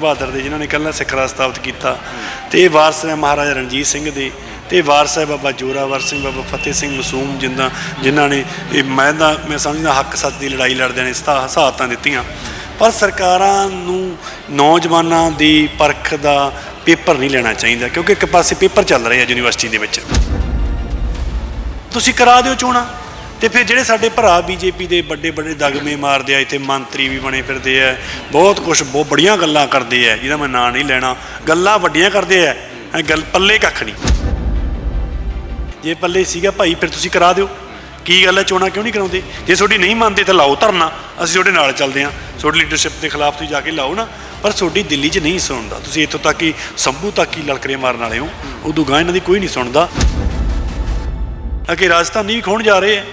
ਬਹਾਦਰ ਦੇ ਜਿਨ੍ਹਾਂ ਨੇ ਕੱਲ੍ਹ ਸਿੱਖਰਾ ਸਥਾਪਿਤ ਕੀਤਾ ਤੇ ਇਹ ਵਾਰਸ ਨੇ ਮਹਾਰਾਜਾ ਰਣਜੀਤ ਸਿੰਘ ਦੇ ਤੇ ਇਹ ਵਾਰਸ ਹੈ ਬਾਬਾ ਜੋਰਾਵਰ ਸਿੰਘ, ਬਾਬਾ ਫਤਿਹ ਸਿੰਘ ਮਸੂਮ ਜਿੰਦਾ ਜਿਨ੍ਹਾਂ ਨੇ ਇਹ ਮੈਂ ਦਾ ਮੈਂ ਸਮਝਦਾ ਹੱਕ ਸੱਚ ਦੀ ਲੜਾਈ ਲੜਦਿਆਂ ਨੇ ਸਤਾ ਦਿੱਤੀਆਂ। ਪਰ ਸਰਕਾਰਾਂ ਨੂੰ ਨੌਜਵਾਨਾਂ ਦੀ ਪਰਖ ਦਾ ਪੇਪਰ ਨਹੀਂ ਲੈਣਾ ਚਾਹੀਦਾ ਕਿਉਂਕਿ ਇੱਕ ਪਾਸੇ ਪੇਪਰ ਚੱਲ ਰਹੇ ਆ ਯੂਨੀਵਰਸਿਟੀ ਦੇ ਵਿੱਚ। ਤੁਸੀਂ ਕਰਾ ਦਿਓ ਚੋਣਾਂ। ਤੇ ਫਿਰ ਜਿਹੜੇ ਸਾਡੇ ਭਰਾ ਬੀਜੇਪੀ ਦੇ ਵੱਡੇ ਵੱਡੇ ਦਗਮੇ ਮਾਰਦੇ ਆ, ਇੱਥੇ ਮੰਤਰੀ ਵੀ ਬਣੇ ਫਿਰਦੇ ਆ, ਬਹੁਤ ਕੁਝ ਬਹੁਤ ਬੜੀਆਂ ਗੱਲਾਂ ਕਰਦੇ ਆ, ਜਿਹਦਾ ਮੈਂ ਨਾਂ ਨਹੀਂ ਲੈਣਾ। ਗੱਲਾਂ ਵੱਡੀਆਂ ਕਰਦੇ ਆ ਗੱਲ ਪੱਲੇ ਕੱਖ ਨਹੀਂ। ਜੇ ਪੱਲੇ ਸੀਗਾ ਭਾਈ, ਫਿਰ ਤੁਸੀਂ ਕਰਾ ਦਿਓ। ਕੀ ਗੱਲ ਹੈ ਚੋਣਾਂ ਕਿਉਂ ਨਹੀਂ ਕਰਾਉਂਦੇ? ਜੇ ਤੁਹਾਡੀ ਨਹੀਂ ਮੰਨਦੇ ਤਾਂ ਲਾਓ ਧਰਨਾ, ਅਸੀਂ ਤੁਹਾਡੇ ਨਾਲ ਚੱਲਦੇ ਹਾਂ ਤੁਹਾਡੀ ਲੀਡਰਸ਼ਿਪ ਦੇ ਖਿਲਾਫ ਤੁਸੀਂ ਜਾ ਕੇ ਲਾਓ ਨਾ, ਪਰ ਤੁਹਾਡੀ ਦਿੱਲੀ 'ਚ ਨਹੀਂ ਸੁਣਦਾ। ਤੁਸੀਂ ਇੱਥੋਂ ਤੱਕ ਹੀ, ਸੰਭੂ ਤੱਕ ਹੀ ਲਲਕਰੇ ਮਾਰਨ ਵਾਲੇ ਹੋ। ਉਦੋਂ ਗਾਂ ਇਹਨਾਂ ਦੀ ਕੋਈ ਨਹੀਂ ਸੁਣਦਾ। ਅਕੇ ਰਾਜਸਥਾਨੀ ਵੀ ਖੋਣ ਜਾ ਰਹੇ ਆ।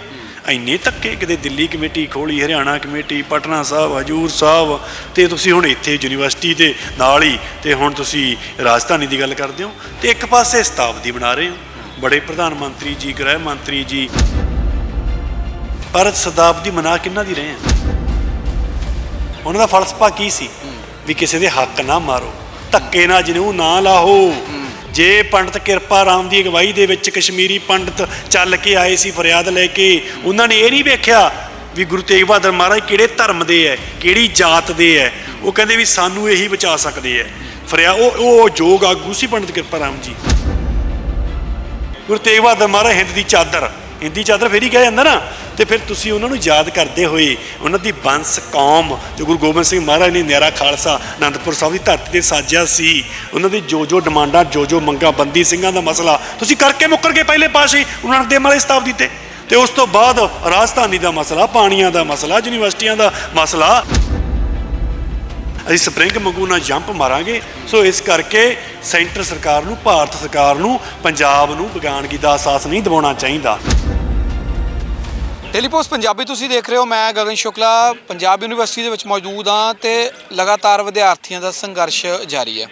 ਇੰਨੇ ਧੱਕੇ ਕਿਤੇ ਦਿੱਲੀ ਕਮੇਟੀ ਖੋਲੀ, ਹਰਿਆਣਾ ਕਮੇਟੀ, ਪਟਨਾ ਸਾਹਿਬ, ਹਜੂਰ ਸਾਹਿਬ, ਤੇ ਤੁਸੀਂ ਹੁਣ ਇੱਥੇ ਯੂਨੀਵਰਸਿਟੀ ਦੇ ਨਾਲ ਹੀ, ਤੇ ਹੁਣ ਤੁਸੀਂ ਰਾਜਧਾਨੀ ਦੀ ਗੱਲ ਕਰਦੇ ਹੋ, ਤੇ ਇੱਕ ਪਾਸੇ ਸਤਾਬਦੀ ਬਣਾ ਰਹੇ ਹੋ। ਬੜੇ ਪ੍ਰਧਾਨ ਮੰਤਰੀ ਜੀ, ਗ੍ਰਹਿ ਮੰਤਰੀ ਜੀ। ਪਰ ਸ਼ਤਾਬਦੀ ਮਨਾ ਕਿੰਨਾ ਦੀ ਰਹੇ ਆ? ਉਹਨਾਂ ਦਾ ਫਲਸਫਾ ਕੀ ਸੀ? ਵੀ ਕਿਸੇ ਦੇ ਹੱਕ ਨਾ ਮਾਰੋ, ਧੱਕੇ ਨਾਲ ਜਨੂ ਨਾ ਲਾਹੋ। ਜੇ ਪੰਡਤ ਕਿਰਪਾ ਰਾਮ ਦੀ ਅਗਵਾਈ ਦੇ ਵਿੱਚ ਕਸ਼ਮੀਰੀ ਪੰਡਤ ਚੱਲ ਕੇ ਆਏ ਸੀ ਫਰਿਆਦ ਲੈ ਕੇ, ਉਹਨਾਂ ਨੇ ਇਹ ਨਹੀਂ ਵੇਖਿਆ ਵੀ ਗੁਰੂ ਤੇਗ ਬਹਾਦਰ ਮਹਾਰਾਜ ਕਿਹੜੇ ਧਰਮ ਦੇ ਐ, ਕਿਹੜੀ ਜਾਤ ਦੇ ਐ। ਉਹ ਕਹਿੰਦੇ ਵੀ ਸਾਨੂੰ ਇਹੀ ਬਚਾ ਸਕਦੇ ਐ। ਫਰਿਆ ਉਹ ਉਹ ਜੋਗ ਆਗੂ ਸੀ ਪੰਡਤ ਕਿਰਪਾ ਰਾਮ ਜੀ। ਗੁਰੂ ਤੇਗ ਬਹਾਦਰ ਮਹਾਰਾਜ ਹਿੰਦ ਦੀ ਚਾਦਰ, ਹਿੰਦੀ ਚਾਦਰ ਫੇਰ ਹੀ ਕਿਹਾ ਜਾਂਦਾ ਨਾ ਤੇ ਫਿਰ ਤੁਸੀਂ ਉਹਨਾਂ ਨੂੰ ਯਾਦ ਕਰਦੇ ਹੋਏ ਉਹਨਾਂ ਦੀ ਬੰਸ ਕੌਮ, ਜੋ ਗੁਰੂ ਗੋਬਿੰਦ ਸਿੰਘ ਮਹਾਰਾਜ ਨੇ ਨਿਆਰਾ ਖਾਲਸਾ, ਅਨੰਦਪੁਰ ਸਾਹਿਬ ਦੀ ਧਰਤੀ ਤੇ ਸਾਜਿਆ ਸੀ, ਉਹਨਾਂ ਦੀ ਜੋ ਜੋ ਡਿਮਾਂਡਾਂ ਜੋ ਜੋ ਮੰਗਾਂ, ਬੰਦੀ ਸਿੰਘਾਂ ਦਾ ਮਸਲਾ, ਤੁਸੀਂ ਕਰਕੇ ਮੁੱਕਰ ਗਏ ਪਹਿਲੇ ਪਾਸੇ ਉਹਨਾਂ ਨੇ ਦੇਵ ਮਹਾਰਾਜ ਸਤਾਬਦੀ ਤੇ। ਤੇ ਉਸ ਤੋਂ ਬਾਅਦ ਰਾਜਧਾਨੀ ਦਾ ਮਸਲਾ, ਪਾਣੀਆਂ ਦਾ ਮਸਲਾ, ਯੂਨੀਵਰਸਿਟੀਆਂ ਦਾ ਮਸਲਾ। ਅਸੀਂ ਸਪਰਿੰਗ ਮੰਗੂ ਨਾਲ ਜੰਪ ਮਾਰਾਂਗੇ। ਸੋ ਇਸ ਕਰਕੇ ਸੈਂਟਰ ਸਰਕਾਰ ਨੂੰ, ਭਾਰਤ ਸਰਕਾਰ ਨੂੰ, ਪੰਜਾਬ ਨੂੰ ਵਿਗਿਆਨਗੀ ਦਾ ਅਹਿਸਾਸ ਨਹੀਂ ਦਿਵਾਉਣਾ ਚਾਹੀਦਾ। ਡੇਲੀ ਪੋਸਟ ਪੰਜਾਬੀ ਤੁਸੀਂ ਦੇਖ ਰਹੇ ਹੋ ਮੈਂ ਗਗਨ ਸ਼ੁਕਲਾ ਪੰਜਾਬ ਯੂਨੀਵਰਸਿਟੀ ਦੇ ਵਿੱਚ ਮੌਜੂਦ ਹਾਂ ਤੇ ਲਗਾਤਾਰ ਵਿਦਿਆਰਥੀਆਂ ਦਾ ਸੰਘਰਸ਼ ਜਾਰੀ ਹੈ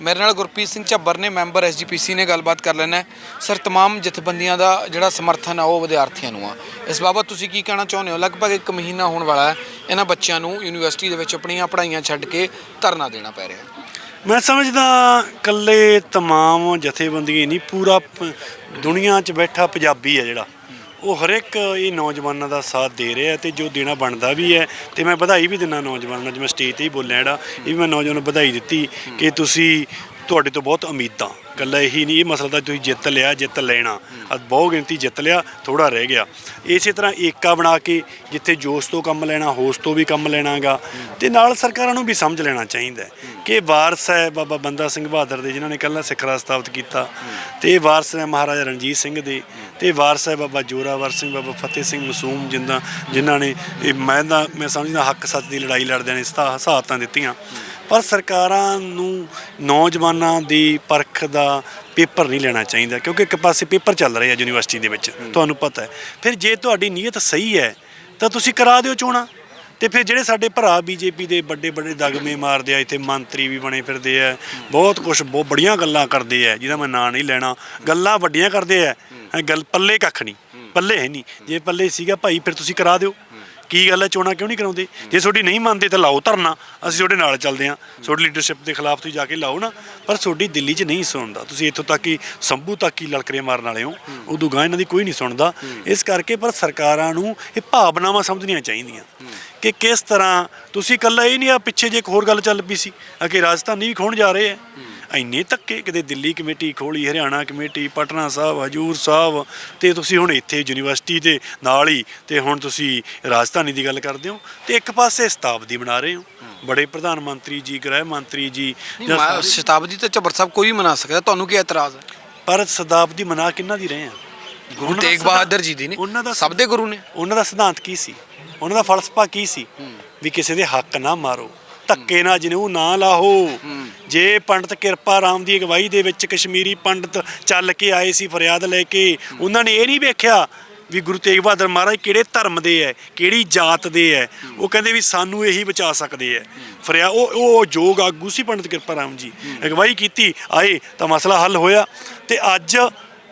ਮੇਰੇ ਨਾਲ ਗੁਰਪ੍ਰੀਤ ਸਿੰਘ ਝੱਬਰ ਨੇ ਮੈਂਬਰ ਐਸਜੀਪੀਸੀ ਨੇ ਗੱਲਬਾਤ ਕਰ ਲੈਣਾ ਹੈ। ਸਰ तमाम ਜਥੇਬੰਦੀਆਂ ਦਾ ਜਿਹੜਾ ਸਮਰਥਨ ਆ ਉਹ ਵਿਦਿਆਰਥੀਆਂ ਨੂੰ ਆ ਇਸ ਬਾਬਤ ਤੁਸੀਂ ਕੀ ਕਹਿਣਾ ਚਾਹੁੰਦੇ ਹੋ ਲਗਭਗ ਇੱਕ ਮਹੀਨਾ ਹੋਣ ਵਾਲਾ ਹੈ ਇਹਨਾਂ ਬੱਚਿਆਂ ਨੂੰ ਯੂਨੀਵਰਸਿਟੀ ਦੇ ਵਿੱਚ ਆਪਣੀਆਂ ਪੜ੍ਹਾਈਆਂ ਛੱਡ ਕੇ ਧਰਨਾ ਦੇਣਾ ਪੈ ਰਿਹਾ ਹੈ ਮੈਂ ਸਮਝਦਾ ਕੱਲੇ ਤਮਾਮ ਜਥੇਬੰਦੀਆਂ ਹੀ ਨਹੀਂ ਪੂਰਾ ਪ- ਦੁਨੀਆ 'ਚ ਬੈਠਾ ਪੰਜਾਬੀ ਹੈ ਜਿਹੜਾ ਉਹ ਹਰ ਇੱਕ ਇਹ ਨੌਜਵਾਨਾਂ ਦਾ ਸਾਥ ਦੇ ਰਿਹਾ ਤੇ ਜੋ ਦੇਣਾ ਬਣਦਾ ਵੀ ਹੈ ਤੇ ਮੈਂ ਵਧਾਈ ਵੀ ਦਿੰਦਾ ਨੌਜਵਾਨਾਂ ਨੂੰ, ਜਿਵੇਂ ਸਟੇਜ ਤੇ ਹੀ ਬੋਲਿਆ ਜਿਹੜਾ, ਇਹ ਵੀ ਮੈਂ ਨੌਜਵਾਨਾਂ ਨੂੰ ਵਧਾਈ ਦਿੱਤੀ ਕਿ ਤੁਸੀਂ ਤੁਹਾਡੇ ਤੋਂ ਬਹੁਤ ਉਮੀਦਾਂ। ਕੱਲਾ ਇਹੀ ਨਹੀਂ ਇਹ ਮਸਲਾ ਤਾਂ ਤੁਸੀਂ ਜਿੱਤ ਲਿਆ ਜਿੱਤ ਲੈਣਾ। ਅੱਜ ਬਹੁ ਗਿਣਤੀ ਜਿੱਤ ਲਿਆ ਥੋੜਾ ਰਹਿ ਗਿਆ। ਇਸੇ ਤਰ੍ਹਾਂ ਏਕਾ ਬਣਾ ਕੇ ਜਿੱਥੇ ਜੋਸ਼ ਤੋਂ ਕੰਮ ਲੈਣਾ ਹੋਸ਼ ਤੋਂ ਵੀ ਕੰਮ ਲੈਣਾਗਾ। ਤੇ ਨਾਲ ਸਰਕਾਰਾਂ ਨੂੰ ਵੀ ਸਮਝ ਲੈਣਾ ਚਾਹੀਦਾ ਹੈ ਕਿ ਵਾਰਸ ਹੈ ਬਾਬਾ ਬੰਦਾ ਸਿੰਘ ਬਹਾਦਰ ਦੇ ਜਿਨ੍ਹਾਂ ਨੇ ਕੱਲ੍ਹ ਸਿੱਖਰਾ ਸਥਾਪਿਤ ਕੀਤਾ। ਤੇ ਇਹ ਵਾਰਸ ਨੇ ਮਹਾਰਾਜਾ ਰਣਜੀਤ ਸਿੰਘ ਦੇ। ਤੇ ਵਾਰਸ ਹੈ ਬਾਬਾ ਜੋਰਾਵਰ ਸਿੰਘ ਬਾਬਾ ਫਤਿਹ ਸਿੰਘ ਮਸੂਮ ਜਿੰਦਾ ਜਿਨ੍ਹਾਂ ਨੇ ਇਹ ਮੈਂ ਦਾ ਮੈਂ ਸਮਝਦਾ ਹੱਕ ਸੱਚ ਦੀ ਲੜਾਈ ਲੜਦਿਆਂ ਨੇ ਸਤਾ ਹਸਾਤਾਂ ਦਿੱਤੀਆਂ। ਪਰ ਸਰਕਾਰਾਂ ਨੂੰ ਨੌਜਵਾਨਾਂ ਦੀ ਪਰਖ ਦਾ ਪੇਪਰ ਨਹੀਂ ਲੈਣਾ ਚਾਹੀਦਾ ਕਿਉਂਕਿ ਇੱਕ ਪਾਸੇ ਪੇਪਰ ਚੱਲ ਰਹੇ ਆ ਯੂਨੀਵਰਸਿਟੀ ਦੇ ਵਿੱਚ ਤੁਹਾਨੂੰ ਪਤਾ ਹੈ। ਫਿਰ ਜੇ ਤੁਹਾਡੀ ਨੀਅਤ ਸਹੀ ਹੈ ਤਾਂ ਤੁਸੀਂ ਕਰਾ ਦਿਓ ਚੋਣਾਂ। ਤੇ ਫਿਰ ਜਿਹੜੇ ਸਾਡੇ ਭਰਾ ਬੀਜੇਪੀ ਦੇ ਵੱਡੇ ਵੱਡੇ ਦਗਮੇ ਮਾਰਦੇ ਆ ਇੱਥੇ ਮੰਤਰੀ ਵੀ ਬਣੇ ਫਿਰਦੇ ਆ ਬਹੁਤ ਕੁਝ ਬਹੁਤ ਬੜੀਆਂ ਗੱਲਾਂ ਕਰਦੇ ਆ ਜਿਹਦਾ ਮੈਂ ਨਾਂ ਨਹੀਂ ਲੈਣਾ। ਗੱਲਾਂ ਵੱਡੀਆਂ ਕਰਦੇ ਆ ਗੱਲ ਪੱਲੇ ਕੱਖ ਨਹੀਂ ਪੱਲੇ ਹੈ ਨਹੀਂ। ਜੇ ਪੱਲੇ ਸੀਗਾ ਭਾਈ ਫਿਰ ਤੁਸੀਂ ਕਰਾ ਦਿਓ। ਕੀ ਗੱਲ ਹੈ ਚੋਣਾਂ ਕਿਉਂ ਨਹੀਂ ਕਰਾਉਂਦੇ? ਜੇ ਤੁਹਾਡੀ ਨਹੀਂ ਮੰਨਦੇ ਤਾਂ ਲਾਓ ਧਰਨਾ ਅਸੀਂ ਤੁਹਾਡੇ ਨਾਲ ਚੱਲਦੇ ਹਾਂ। ਤੁਹਾਡੀ ਲੀਡਰਸ਼ਿਪ ਦੇ ਖਿਲਾਫ ਤੁਸੀਂ ਜਾ ਕੇ ਲਾਓ ਨਾ। ਪਰ ਤੁਹਾਡੀ ਦਿੱਲੀ 'ਚ ਨਹੀਂ ਸੁਣਦਾ ਤੁਸੀਂ ਇੱਥੋਂ ਤੱਕ ਹੀ ਸੰਭੂ ਤੱਕ ਹੀ ਲਲਕਰੇ ਮਾਰਨ ਵਾਲੇ ਹੋ। ਉਦੋਂ ਗਾਂ ਇਹਨਾਂ ਦੀ ਕੋਈ ਨਹੀਂ ਸੁਣਦਾ। ਇਸ ਕਰਕੇ ਪਰ ਸਰਕਾਰਾਂ ਨੂੰ ਇਹ ਭਾਵਨਾਵਾਂ ਸਮਝਣੀਆਂ ਚਾਹੀਦੀਆਂ। ਕਿ ਕਿਸ ਤਰ੍ਹਾਂ ਤੁਸੀਂ ਇਕੱਲਾ ਇਹ ਨਹੀਂ ਆ ਪਿੱਛੇ ਜੇ ਇੱਕ ਹੋਰ ਗੱਲ ਚੱਲ ਪਈ ਸੀ ਕਿ ਰਾਜਧਾਨੀ ਵੀ ਖੋਣ ਜਾ ਰਹੇ ਆ ਇੰਨੇ ਧੱਕੇ ਕਿਤੇ ਦਿੱਲੀ ਕਮੇਟੀ ਖੋਲੀ ਹਰਿਆਣਾ ਕਮੇਟੀ ਪਟਨਾ ਸਾਹਿਬ ਹਜੂਰ ਸਾਹਿਬ ਤੇ ਤੁਸੀਂ ਹੁਣ ਇੱਥੇ ਯੂਨੀਵਰਸਿਟੀ ਦੇ ਨਾਲ ਹੀ ਤੇ ਹੁਣ ਤੁਸੀਂ ਰਾਜਧਾਨੀ ਦੀ ਗੱਲ ਕਰਦੇ ਹੋ ਤੇ ਇੱਕ ਪਾਸੇ ਸ਼ਤਾਬਦੀ ਬਣਾ ਰਹੇ ਹੋ। ਬੜੇ ਪ੍ਰਧਾਨ ਮੰਤਰੀ ਜੀ ਗ੍ਰਹਿ ਮੰਤਰੀ ਜੀ ਸ਼ਤਾਬਦੀ ਤੇ ਝੱਬਰ ਸਾਹਿਬ ਕੋਈ ਵੀ ਮਨਾ ਸਕਦਾ। ਤੁਹਾਨੂੰ ਕੀ ਇਤਰਾਜ਼ ਹੈ? ਪਰ ਸ਼ਤਾਬਦੀ ਮਨਾ ਕਿੰਨਾ ਦੀ ਰਹੇ ਆ? ਗੁਰੂ ਤੇਗ ਬਹਾਦਰ ਜੀ ਦੀ ਨੇ ਸਭ ਦੇ ਗੁਰੂ ਨੇ। ਉਹਨਾਂ ਦਾ ਸਿਧਾਂਤ ਕੀ ਸੀ? ਉਹਨਾਂ ਦਾ ਫਲਸਫਾ ਕੀ ਸੀ? ਵੀ ਕਿਸੇ ਦੇ ਹੱਕ ਨਾ ਮਾਰੋ। ਧੱਕੇ ਨਾਲ ਜਨੂ ਨਾ ਲਾਹੋ। ਜੇ ਪੰਡਤ ਕਿਰਪਾ ਰਾਮ ਦੀ ਅਗਵਾਈ ਦੇ ਵਿੱਚ ਕਸ਼ਮੀਰੀ ਪੰਡਤ ਚੱਲ ਕੇ ਆਏ ਸੀ ਫਰਿਆਦ ਲੈ ਕੇ ਉਹਨਾਂ ਨੇ ਇਹ ਨਹੀਂ ਵੇਖਿਆ ਵੀ ਗੁਰੂ ਤੇਗ ਬਹਾਦਰ ਮਹਾਰਾਜ ਕਿਹੜੇ ਧਰਮ ਦੇ ਐ ਕਿਹੜੀ ਜਾਤ ਦੇ ਐ। ਉਹ ਕਹਿੰਦੇ ਵੀ ਸਾਨੂੰ ਇਹੀ ਬਚਾ ਸਕਦੇ ਐ। ਫਰਿਆ ਉਹ ਉਹ ਜੋਗ ਆਗੂ ਸੀ ਪੰਡਤ ਕਿਰਪਾ ਰਾਮ ਜੀ। ਅਗਵਾਈ ਕੀਤੀ ਆਏ ਤਾਂ ਮਸਲਾ ਹੱਲ ਹੋਇਆ। ਤੇ ਅੱਜ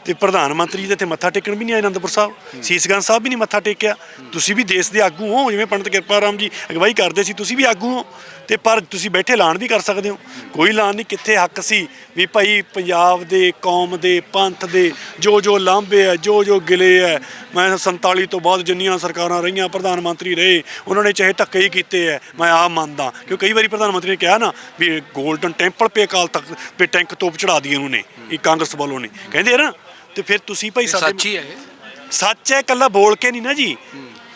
ਤੇ ਪ੍ਰਧਾਨ ਮੰਤਰੀ ਦੇ ਇੱਥੇ ਮੱਥਾ ਟੇਕਣ ਵੀ ਨਹੀਂ ਆਏ ਅਨੰਦਪੁਰ ਸਾਹਿਬ। ਸੀਸਗੰਜ ਸਾਹਿਬ ਵੀ ਨਹੀਂ ਮੱਥਾ ਟੇਕਿਆ। ਤੁਸੀਂ ਵੀ ਦੇਸ਼ ਦੇ ਆਗੂ ਹੋ ਜਿਵੇਂ ਪੰਡਤ ਕਿਰਪਾ ਰਾਮ ਜੀ ਅਗਵਾਈ ਕਰਦੇ ਸੀ ਤੁਸੀਂ ਵੀ ਆਗੂ ਹੋ। ਤੇ ਪਰ ਤੁਸੀਂ ਬੈਠੇ ਐਲਾਨ ਵੀ ਕਰ ਸਕਦੇ ਹੋ। ਕੋਈ ਐਲਾਨ ਨਹੀਂ ਕਿੱਥੇ ਹੱਕ ਸੀ ਵੀ ਭਾਈ ਪੰਜਾਬ ਦੇ ਕੌਮ ਦੇ ਪੰਥ ਦੇ ਜੋ ਜੋ ਲਾਂਭੇ ਹੈ ਜੋ ਜੋ ਗਿਲੇ ਹੈ ਮੈਂ 47 ਤੋਂ ਬਾਅਦ ਜਿੰਨੀਆਂ ਸਰਕਾਰਾਂ ਰਹੀਆਂ ਪ੍ਰਧਾਨ ਮੰਤਰੀ ਰਹੇ ਉਹਨਾਂ ਨੇ ਚਾਹੇ ਧੱਕੇ ਹੀ ਕੀਤੇ ਹੈ ਮੈਂ ਆ ਮੰਨਦਾ ਕਿਉਂ ਕਈ ਵਾਰੀ ਪ੍ਰਧਾਨ ਮੰਤਰੀ ਨੇ ਕਿਹਾ ਨਾ ਵੀ 골ਡਨ ਟੈਂਪਲ ਪੇ ਅਕਾਲ ਤੱਕ ਪੇ ਟੈਂਕ ਤੋਪ ਚੜਾ ਦਈਏ ਉਹਨੇ ਇਹ ਕਾਂਗਰਸ ਵੱਲੋਂ ਨੇ। ਕਹਿੰਦੇ ਆ ਨਾ ਤੇ ਫਿਰ ਤੁਸੀਂ ਭਾਈ ਸਾਡੇ ਸੱਚੀ ਹੈ ਸੱਚ ਹੈ ਕੱਲਾ ਬੋਲ ਕੇ ਨਹੀਂ ਨਾ ਜੀ।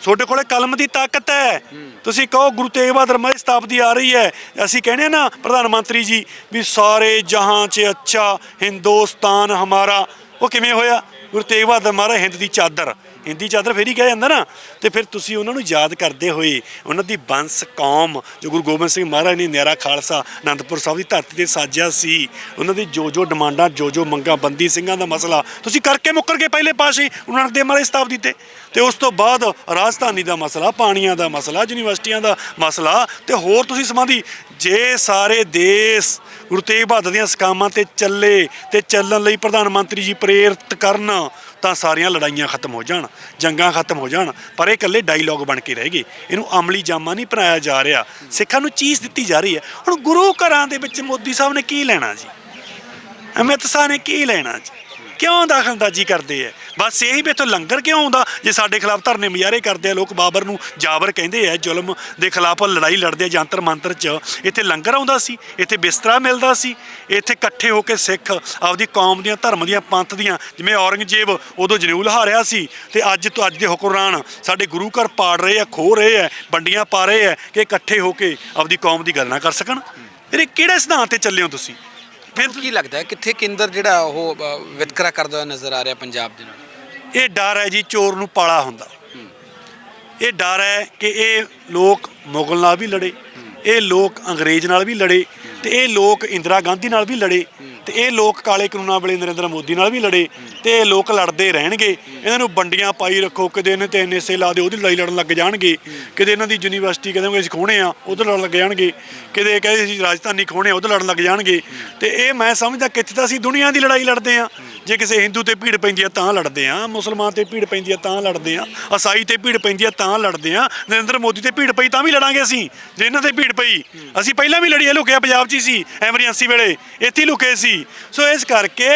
ਤੁਹਾਡੇ ਕੋਲੇ ਕਲਮ ਦੀ ਤਾਕਤ ਹੈ। ਤੁਸੀਂ ਕਹੋ ਗੁਰੂ ਤੇਗ ਬਹਾਦਰ ਮਹਾਰਾਜ ਸ਼ਤਾਬਦੀ ਆ ਰਹੀ ਹੈ। ਅਸੀਂ ਕਹਿੰਦੇ ਨਾ ਪ੍ਰਧਾਨ ਮੰਤਰੀ ਜੀ ਵੀ ਸਾਰੇ ਜਹਾਂ 'ਚ ਅੱਛਾ ਹਿੰਦੁਸਤਾਨ ਹਮਾਰਾ। ਉਹ ਕਿਵੇਂ ਹੋਇਆ? ਗੁਰੂ ਤੇਗ ਬਹਾਦਰ ਮਹਾਰਾਜ ਹਿੰਦ ਦੀ ਚਾਦਰ। ਹਿੰਦੀ ਚਾਦਰ ਫੇਰ ਹੀ ਕਿਹਾ ਜਾਂਦਾ ਨਾ। ਤੇ ਫਿਰ ਤੁਸੀਂ ਉਹਨਾਂ ਨੂੰ ਯਾਦ ਕਰਦੇ ਹੋਏ ਉਹਨਾਂ ਦੀ ਬੰਸ ਕੌਮ, ਜੋ ਗੁਰੂ ਗੋਬਿੰਦ ਸਿੰਘ ਮਹਾਰਾਜ ਨੇ ਨਿਆਰਾ ਖਾਲਸਾ, ਅਨੰਦਪੁਰ ਸਾਹਿਬ ਦੀ ਧਰਤੀ ਤੇ ਸਾਜਿਆ ਸੀ, ਉਹਨਾਂ ਦੀ ਜੋ ਜੋ ਡਿਮਾਂਡਾਂ ਜੋ ਜੋ ਮੰਗਾਂ, ਬੰਦੀ ਸਿੰਘਾਂ ਦਾ ਮਸਲਾ, ਤੁਸੀਂ ਕਰਕੇ ਮੁੱਕਰ ਗਏ ਪਹਿਲੇ ਪਾਸੇ ਉਹਨਾਂ ਨਾਨਕ ਦੇਵ ਮਹਾਰਾਜ ਸ਼ਤਾਬਦੀ ਤੇ। ਤੇ ਉਸ ਤੋਂ ਬਾਅਦ ਰਾਜਧਾਨੀ ਦਾ ਮਸਲਾ, ਪਾਣੀਆਂ ਦਾ ਮਸਲਾ, ਯੂਨੀਵਰਸਿਟੀਆਂ ਦਾ ਮਸਲਾ ਤੇ ਹੋਰ ਤੁਸੀਂ ਸਮਾਧੀ ਜੇ ਸਾਰੇ ਦੇਸ਼ ਗੁਰੂ ਤੇਗ ਬਹਾਦਰ ਦੀਆਂ ਸਕਾਮਾਂ ਤੇ ਚੱਲੇ ਤੇ ਚੱਲਣ ਲਈ ਪ੍ਰਧਾਨ ਮੰਤਰੀ ਜੀ ਪ੍ਰੇਰਿਤ ਕਰਨ ਤਾਂ ਸਾਰੀਆਂ ਲੜਾਈਆਂ ਖਤਮ ਹੋ ਜਾਣ, ਜੰਗਾਂ ਖਤਮ ਹੋ ਜਾਣ, ਪਰ ਇਹ ਇਕੱਲੇ ਡਾਇਲੋਗ ਬਣ ਕੇ ਰਹਿ ਗਏ ਇਹਨੂੰ ਅਮਲੀ ਜਾਮਾ ਨਹੀਂ ਬਣਾਇਆ ਜਾ ਰਿਹਾ। ਸਿੱਖਾਂ ਨੂੰ ਚੀਜ਼ ਦਿੱਤੀ ਜਾ ਰਹੀ ਹੈ। ਹੁਣ ਗੁਰੂ ਘਰਾਂ ਦੇ ਵਿੱਚ ਮੋਦੀ ਸਾਹਿਬ ਨੇ ਕੀ ਲੈਣਾ ਜੀ? ਅਮਿਤ ਸ਼ਾਹ ਨੇ ਕੀ ਲੈਣਾ ਜੀ? ਕਿਉਂ ਦਖਲਅੰਦਾਜ਼ੀ ਕਰਦੇ ਐ? ਬਸ ਇਹੀ ਵੀ ਇੱਥੋਂ ਲੰਗਰ ਕਿਉਂ ਆਉਂਦਾ ਜੇ ਸਾਡੇ ਖਿਲਾਫ ਧਰਨੇ ਮੁਜ਼ਾਹਰੇ ਕਰਦੇ ਆ? ਲੋਕ ਬਾਬਰ ਨੂੰ ਜਾਬਰ ਕਹਿੰਦੇ ਆ ਜ਼ੁਲਮ ਦੇ ਖਿਲਾਫ ਲੜਾਈ ਲੜਦੇ ਆ, ਜੰਤਰ ਮੰਤਰ 'ਚ। ਇੱਥੇ ਲੰਗਰ ਆਉਂਦਾ ਸੀ, ਇੱਥੇ ਬਿਸਤਰਾ ਮਿਲਦਾ ਸੀ, ਇੱਥੇ ਇਕੱਠੇ ਹੋ ਕੇ ਸਿੱਖ ਆਪਦੀ ਕੌਮ ਦੀਆਂ, ਧਰਮ ਦੀਆਂ ਪੰਥ ਦੀਆਂ, ਜਿਵੇਂ ਔਰੰਗਜ਼ੇਬ ਉਦੋਂ ਜਨੇਊ ਲਹਾਰਿਆ ਸੀ ਤੇ ਅੱਜ ਤੋਂ ਅੱਜ ਦੇ ਹੁਕਮਰਾਨ ਸਾਡੇ ਗੁਰੂ ਘਰ ਪਾੜ ਰਹੇ ਆ ਖੋ ਰਹੇ ਆ ਵੰਡੀਆਂ ਪਾ ਰਹੇ ਆ ਕਿ ਇਕੱਠੇ ਹੋ ਕੇ ਆਪਦੀ ਕੌਮ ਦੀ ਗੱਲ ਨਾ ਕਰ ਸਕਣ। ਇਹ ਕਿਹੜੇ ਸਿਧਾਂਤ ਤੇ ਚੱਲੇ ਹੋ ਤੁਸੀਂ? ਫਿਰ ਕੀ ਲੱਗਦਾ ਹੈ? ਕਿੱਥੇ ਕੇਂਦਰ ਜਿਹੜਾ ਉਹ ਅ, ਵਿਤਕਰਾ ਕਰਦਾ ਹੋਇਆ ਨਜ਼ਰ ਆ ਰਿਹਾ ਪੰਜਾਬ ਦੇ ਨਾਲ? ਇਹ ਡਰ ਹੈ ਜੀ ਚੋਰ ਨੂੰ ਪਾਲਾ ਹੁੰਦਾ। ਇਹ ਡਰ ਹੈ ਕਿ ਇਹ ਲੋਕ ਮੁਗਲ ਨਾਲ ਵੀ ਲੜੇ ਇਹ ਲੋਕ ਅੰਗਰੇਜ਼ ਨਾਲ ਵੀ ਲੜੇ ਤੇ ਇਹ ਲੋਕ ਇੰਦਰਾ ਗਾਂਧੀ ਨਾਲ ਵੀ ਲੜੇ ਤੇ ਇਹ ਲੋਕ ਕਾਲੇ ਕਾਨੂੰਨਾਂ ਵਾਲੇ ਨਰਿੰਦਰ ਮੋਦੀ ਨਾਲ ਵੀ ਲੜੇ ਤੇ ਇਹ ਲੋਕ ਲੜਦੇ ਰਹਿਣਗੇ। ਇਹਨਾਂ ਨੂੰ ਵੰਡੀਆਂ ਪਾਈ ਰੱਖੋ ਕਿਤੇ ਇਹਨਾਂ ਤੇ ਐਨਐਸਏ ਲਾ ਦਿਓ, ਉਹਦੀ ਲੜਾਈ ਲੜਨ ਲੱਗ ਜਾਣਗੇ। ਕਿਤੇ ਇਹਨਾਂ ਦੀ ਯੂਨੀਵਰਸਿਟੀ ਕਹਿੰਦੇ ਅਸੀਂ ਖੋਹਣੇ ਆ, ਉਧਰ ਲੜਨ ਲੱਗ ਜਾਣਗੇ। ਕਿਤੇ ਕਹਿੰਦੇ ਅਸੀਂ ਰਾਜਧਾਨੀ ਖੋਹਣੇ ਆ, ਉਧਰ ਲੜਨ ਲੱਗ ਜਾਣਗੇ। ਤੇ ਇਹ ਮੈਂ ਸਮਝਦਾ ਕਿੱਥੇ ਤਾਂ ਅਸੀਂ ਦੁਨੀਆ ਦੀ ਲੜਾਈ ਲੜਦੇ ਆ। ਜੇ ਕਿਸੇ ਹਿੰਦੂ ਤੇ ਭੀੜ ਪੈਂਦੀ ਆ ਤਾਂ ਲੜਦੇ ਆ, ਮੁਸਲਮਾਨ ਤੇ ਭੀੜ ਪੈਂਦੀ ਆ ਤਾਂ ਲੜਦੇ ਆ ਈਸਾਈ ਤੇ ਭੀੜ ਪੈਂਦੀ ਆ ਤਾਂ ਲੜਦੇ ਆ, ਨਰਿੰਦਰ ਮੋਦੀ ਤੇ ਭੀੜ ਪਈ ਤਾਂ ਵੀ ਲੜਾਂਗੇ ਅਸੀਂ। ਜੇ ਇਹਨਾਂ ਤੇ ਭੀੜ ਪਈ, ਅਸੀਂ ਪਹਿਲਾਂ ਵੀ ਲੜੀਏ, ਲੁਕਿਆ ਪੰਜਾਬ 'ਚ ਹੀ ਸੀ ਐਮਰਜੈਂਸੀ ਵੇਲੇ, ਇੱਥੇ ਹੀ ਲੁਕੇ ਸੀ। ਸੋ ਇਸ ਕਰਕੇ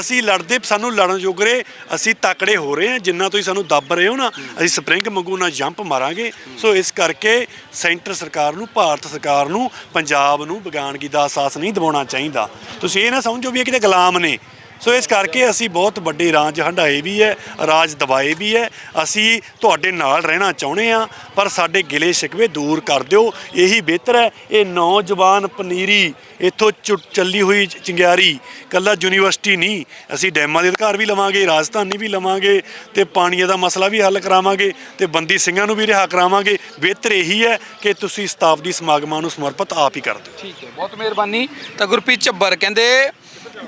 ਅਸੀਂ ਲੜਦੇ, ਸਾਨੂੰ ਲੜਨ ਜੋਗਰੇ ਅਸੀਂ ਤਕੜੇ ਹੋ ਰਹੇ ਹਾਂ, ਜਿੰਨਾ ਤੁਸੀਂ ਸਾਨੂੰ ਦੱਬ ਰਹੇ ਹੋ ਨਾ, ਅਸੀਂ ਸਪਰਿੰਗ ਮੰਗੂ ਨਾ ਜੰਪ ਮਾਰਾਂਗੇ। ਸੋ ਇਸ ਕਰਕੇ ਸੈਂਟਰ ਸਰਕਾਰ ਨੂੰ, ਭਾਰਤ ਸਰਕਾਰ ਨੂੰ, ਪੰਜਾਬ ਨੂੰ ਵਿਗਿਆਨਗੀ ਦਾ ਅਹਿਸਾਸ ਨਹੀਂ ਦਿਵਾਉਣਾ ਚਾਹੀਦਾ। ਤੁਸੀਂ ਇਹ ਨਾ ਸਮਝੋ ਵੀ ਇਹ ਕਿਤੇ ਗੁਲਾਮ ਨੇ। ਸੋ ਇਸ ਕਰਕੇ ਅਸੀਂ ਬਹੁਤ ਵੱਡੇ ਰਾਜ ਹੰਡਾਏ ਵੀ ਹੈ, ਰਾਜ ਦਬਾਏ ਵੀ ਹੈ। ਅਸੀਂ ਤੁਹਾਡੇ ਨਾਲ ਰਹਿਣਾ ਚਾਹੁੰਦੇ ਆ ਪਰ ਸਾਡੇ ਗਿਲੇ ਸ਼ਿਕਵੇ ਦੂਰ ਕਰ ਦਿਓ। ਇਹੀ ਬਿਹਤਰ ਹੈ, ਇਹ ਨੌਜਵਾਨ ਪਨੀਰੀ ਇੱਥੋਂ ਚੁ- ਚੱਲੀ ਹੋਈ ਚ- ਚਿੰਗਿਆਰੀ। ਕੱਲਾ ਯੂਨੀਵਰਸਿਟੀ ਨਹੀਂ, ਅਸੀਂ ਡੈਮਾਂ ਦੇ ਅਧਿਕਾਰ ਵੀ ਲਵਾਂਗੇ, ਰਾਜਧਾਨੀ ਵੀ ਲਵਾਂਗੇ ਤੇ ਪਾਣੀ ਦਾ ਮਸਲਾ ਵੀ ਹੱਲ ਕਰਾਵਾਂਗੇ ਤੇ ਬੰਦੀ ਸਿੰਘਾਂ ਨੂੰ ਵੀ ਰਿਹਾ ਕਰਾਵਾਂਗੇ। ਬਿਹਤਰ ਇਹੀ ਹੈ ਕਿ ਤੁਸੀਂ ਸ਼ਤਾਬਦੀ ਸਮਾਗਮਾਂ ਨੂੰ ਸਮਰਪਿਤ ਆਪ ਹੀ ਕਰ ਦਿਓ। ਠੀਕ ਹੈ, ਬਹੁਤ ਮਿਹਰਬਾਨੀ। ਤਾਂ ਗੁਰਪ੍ਰੀਤ ਝੱਬਰ ਕਹਿੰਦੇ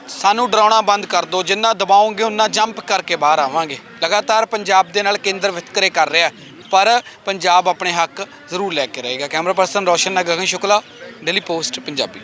ਸਾਨੂੰ ਡਰਾਉਣਾ ਬੰਦ ਕਰ ਦਿਓ, ਜਿੰਨਾ ਦਬਾਓਗੇ ਉਨਾ ਜੰਪ ਕਰਕੇ ਬਾਹਰ ਆਵਾਂਗੇ। ਲਗਾਤਾਰ ਪੰਜਾਬ ਦੇ ਨਾਲ ਕੇਂਦਰ ਵਿਤਕਰੇ ਕਰ ਰਿਹਾ ਪਰ ਪੰਜਾਬ ਆਪਣੇ ਹੱਕ ਜ਼ਰੂਰ ਲੈ ਕੇ ਰਹੇਗਾ। ਕੈਮਰਾ ਪਰਸਨ ਰੋਸ਼ਨ ਨਾਲ ਗਗਨ ਸ਼ੁਕਲਾ, ਡੇਲੀ ਪੋਸਟ, ਪੰਜਾਬੀ।